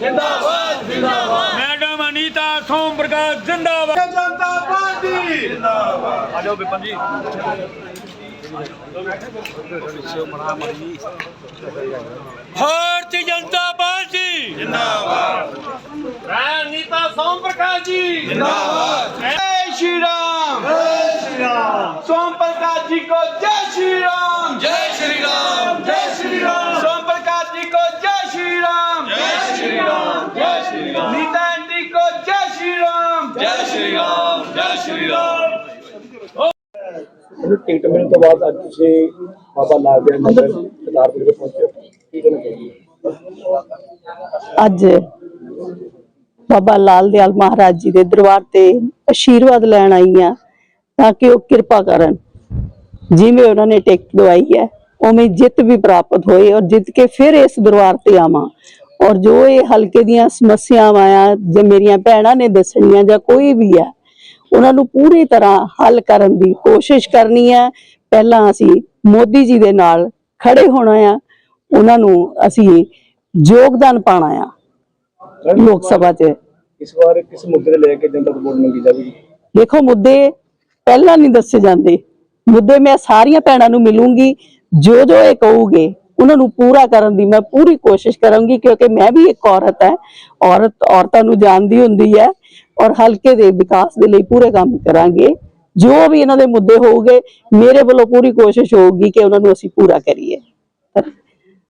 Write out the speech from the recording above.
ਜਿੰਦਾਬਾਦ ਜਿੰਦਾਬਾਦ। ਮੈਡਮ ਅਨੀਤਾ ਸੋਮ ਪ੍ਰਕਾਸ਼ ਜਿੰਦਾਬਾਦ ਜਨਤਾ ਪਾਰਟੀ ਜਿੰਦਾਬਾਦ। ਆ ਜਾਓ ਬਿਪਨ ਜੀ। ਭਾਰਤੀ ਜਨਤਾ ਪਾਰਟੀ। ਜਿੰਦਾਬਾਦ। ਰਾਜਨੀਤਾ ਸੋਮ ਪ੍ਰਕਾਸ਼ ਜੀ। ਜਿੰਦਾਬਾਦ। ਜੈ ਸ਼੍ਰੀ ਰਾਮ। ਜੈ ਸ਼੍ਰੀ ਰਾਮ। ਸੋਮ ਪ੍ਰਕਾਸ਼ ਜੀ ਕੋ ਜੈ ਸ਼੍ਰੀ ਰਾਮ। ਜੈ ਸ਼੍ਰੀ ਰਾਮ। ਅੱਜ ਬਾਬਾ ਨਾਨਕ ਦੇ ਪਹੁੰਚੇ ਮਹਾਰਾਜ ਜੀ ਦੇ ਦਰਬਾਰ ਤੇ ਅਸ਼ੀਰਵਾਦ ਲੈਣ ਆਈ ਆ ਤਾਂ ਕਿ ਉਹ ਕਿਰਪਾ ਕਰਨ। ਜਿਵੇਂ ਉਹਨਾਂ ਨੇ ਟਿਕਟ ਦਵਾਈ ਹੈ, ਉਵੇਂ ਜਿੱਤ ਵੀ ਪ੍ਰਾਪਤ ਹੋਏ ਔਰ ਜਿੱਤ ਕੇ ਫਿਰ ਇਸ ਦਰਬਾਰ ਤੇ ਆਵਾਂ। ਔਰ ਜੋ ਇਹ ਹਲਕੇ ਦੀਆਂ ਸਮੱਸਿਆਵਾਂ ਆ, ਜੇ ਮੇਰੀਆਂ ਭੈਣਾਂ ਨੇ ਦੱਸਣੀਆਂ ਜਾਂ ਕੋਈ ਵੀ ਆ ਉਹਨਾਂ ਨੂੰ ਪੂਰੀ ਤਰ੍ਹਾਂ ਹੱਲ ਕਰਨ ਦੀ ਕੋਸ਼ਿਸ਼ ਕਰਨੀ ਹੈ। ਪਹਿਲਾਂ ਅਸੀਂ ਮੋਦੀ ਜੀ ਦੇ ਨਾਲ ਖੜੇ ਹੋਣਾ ਆ। ਉਹਨਾਂ ਨੂੰ ਅਸੀਂ ਯੋਗਦਾਨ ਪਾਣਾ ਆ ਲੋਕ ਸਭਾ 'ਚ। ਇਸ ਵਾਰ ਕਿਸ ਮੁੱਦੇ ਲੈ ਕੇ ਜਨਤਾ ਤੋਂ ਵੋਟ ਮੰਗੀ ਜਾਵੇਗੀ? ਦੇਖੋ ਮੁੱਦੇ ਪਹਿਲਾਂ ਨਹੀਂ ਦੱਸੇ ਜਾਂਦੇ। ਮੁੱਦੇ ਮੈਂ ਸਾਰੀਆਂ ਭੈਣਾਂ ਨੂੰ ਮਿਲੂੰਗੀ। ਜੋ ਜੋ ਇਹ ਕਹੂਗੇ ਉਹਨਾਂ ਨੂੰ ਪੂਰਾ ਕਰਨ ਦੀ ਮੈਂ ਪੂਰੀ ਕੋਸ਼ਿਸ਼ ਕਰਾਂਗੀ ਕਿਉਂਕਿ ਮੈਂ ਵੀ ਇੱਕ ਔਰਤ ਹੈ। ਔਰਤ ਔਰਤਾਂ ਨੂੰ ਜਾਣਦੀ ਹੁੰਦੀ ਹੈ। ਔਰ ਹਲਕੇ ਦੇ ਵਿਕਾਸ ਦੇ ਲਈ ਪੂਰੇ ਕੰਮ ਕਰਾਂਗੇ। ਜੋ ਵੀ ਇਹਨਾਂ ਦੇ ਮੁੱਦੇ ਹੋਊਗੇ, ਮੇਰੇ ਵੱਲੋਂ ਪੂਰੀ ਕੋਸ਼ਿਸ਼ ਹੋਊਗੀ ਕਿ ਉਹਨਾਂ ਨੂੰ ਅਸੀਂ ਪੂਰਾ ਕਰੀਏ।